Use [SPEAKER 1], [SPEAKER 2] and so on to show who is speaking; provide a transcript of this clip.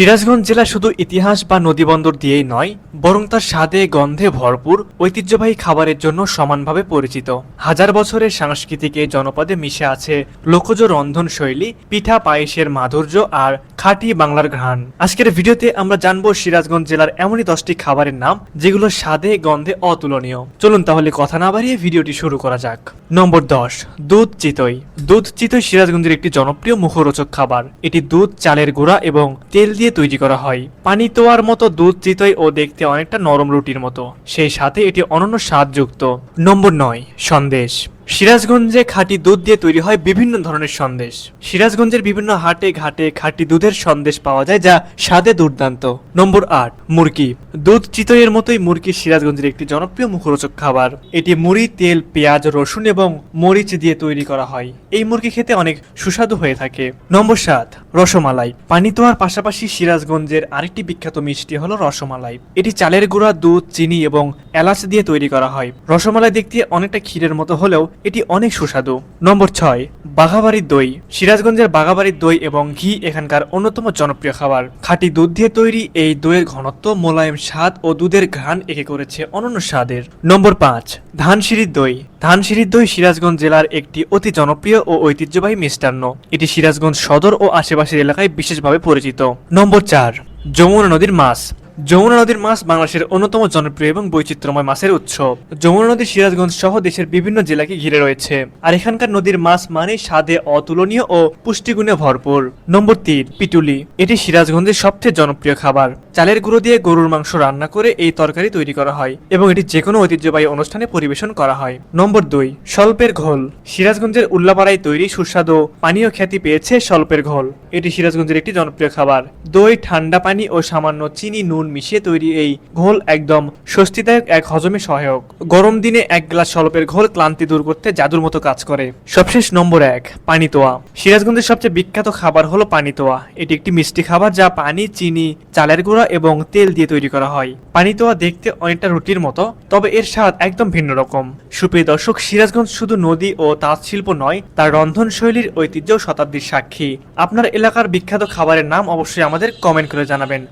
[SPEAKER 1] সিরাজগঞ্জ জেলা শুধু ইতিহাস বা নদীবন্দর দিয়েই নয়, বরং তার স্বাদে গন্ধে ভরপুর, ঐতিহ্যবাহী খাবারের জন্য সমানভাবে পরিচিত। হাজার বছরের সাংস্কৃতিক এই জনপদে মিশে আছে লোকজ রন্ধন শৈলী পিঠা পায়েসের মাধুর্য আর খাঁটি বাংলার ঘ্রাণ। আজকের ভিডিওতে আমরা জানব সিরাজগঞ্জ জেলার এমনই দশটি খাবারের নাম যেগুলো স্বাদে গন্ধে অতুলনীয়। চলুন তাহলে কথা না বাড়িয়ে ভিডিওটি শুরু করা যাক। নম্বর দশ, দুধ চিতই। দুধ চিতই সিরাজগঞ্জের একটি জনপ্রিয় মুখরোচক খাবার। এটি দুধ, চালের গুঁড়া এবং তেল দিয়ে তৈরি করা হয়। পানি তোয়ার মতো দুধ চিতই ও দেখতে অনেকটা নরম রুটির মতো। সেই সাথে এটি অনন্য স্বাদযুক্ত। নম্বর নয়, সন্দেশ। সিরাজগঞ্জে খাঁটি দুধ দিয়ে তৈরি হয় বিভিন্ন ধরনের সন্দেশ। সিরাজগঞ্জের বিভিন্ন হাটে ঘাটে খাঁটি দুধের সন্দেশ পাওয়া যায় যা স্বাদে দুর্দান্ত। নম্বর আট, মুরগি। দুধ চিতইয়ের মতোই মুরগি সিরাজগঞ্জের একটি জনপ্রিয় মুখরোচক খাবার। এটি মুড়ি, তেল, পেঁয়াজ, রসুন এবং মরিচ দিয়ে তৈরি করা হয়। এই মুরগি খেতে অনেক সুস্বাদু হয়ে থাকে। নম্বর সাত, রসমালাই। পানিতোয়ার পাশাপাশি সিরাজগঞ্জের আরেকটি বিখ্যাত মিষ্টি হলো রসমালাই। এটি চালের গুঁড়া, দুধ, চিনি এবং এলাচ দিয়ে তৈরি করা হয়। রসমালাই দেখতে অনেকটা ক্ষীরের মতো হলেও এটি অনেক সুস্বাদু। নম্বর ছয়, বাঘাবাড়ির দই। সিরাজগঞ্জের বাঘাবাড়ির দই এবং ঘি এখানকার অন্যতম জনপ্রিয় খাবার। খাঁটি দুধ দিয়ে তৈরি এই দইয়ের ঘনত্ব, মোলায়েম স্বাদ ও দুধের ঘ্রাণ একে করেছে অনন্য স্বাদের। নম্বর পাঁচ, ধানসিঁড়ির দই। ধানসিঁড়ির দই সিরাজগঞ্জ জেলার একটি অতি জনপ্রিয় ও ঐতিহ্যবাহী মিষ্টান্ন। এটি সিরাজগঞ্জ সদর ও আশেপাশের এলাকায় বিশেষভাবে পরিচিত। নম্বর চার, যমুনা নদীর মাছ। যমুনা নদীর মাছ বাংলাদেশের অন্যতম জনপ্রিয় এবং বৈচিত্র্যময় মাছের উৎস। যমুনা নদী সিরাজগঞ্জ সহ দেশের বিভিন্ন জেলাকে ঘিরে রয়েছে। আর এখানকার নদীর মাছ মানে স্বাদে অতুলনীয় ও পুষ্টিগুণে ভরপুর। নম্বর তিন, পিটুলি। এটি সিরাজগঞ্জের সবচেয়ে জনপ্রিয় খাবার। চালের গুঁড়ো দিয়ে গরুর মাংস রান্না করে এই তরকারি তৈরি করা হয় এবং এটি যে কোনো ঐতিহ্যবাহী অনুষ্ঠানে পরিবেশন করা হয়। নম্বর দুই, স্বল্পের ঘোল। সিরাজগঞ্জের উল্লাপাড়ায় তৈরি সুস্বাদু পানীয় খ্যাতি পেয়েছে স্বল্পের ঘোল। এটি সিরাজগঞ্জের একটি জনপ্রিয় খাবার। দই, ঠান্ডা পানি ও সামান্য চিনি নুন মিশিয়ে তৈরি এই ঘোল একদম স্বস্তিদায়ক এক হজমে সহায়ক। গরম দিনে এক গ্লাস স্বল্পের ঘোল ক্লান্তি দূর করতে জাদুর মতো কাজ করে। সবশেষ নম্বর এক, পানিতোয়া। সিরাজগঞ্জের সবচেয়ে বিখ্যাত খাবার হলো পানিতোয়া। এটি একটি মিষ্টি খাবার যা পানি, চিনি, চালের গুঁড়া এবং তেল দিয়ে তৈরি করা হয়। পানি পানিতোয়া দেখতে অনেকটা রুটির মতো, তবে এর স্বাদ একদম ভিন্ন রকম। সুপ্রিয় দর্শক, সিরাজগঞ্জ শুধু নদী ও তাঁত শিল্প নয়, তার রন্ধনশৈলীর ঐতিহ্য শতাব্দীর সাক্ষী। আপনার এলাকার বিখ্যাত খাবারের নাম অবশ্যই আমাদের কমেন্ট করে জানাবেন।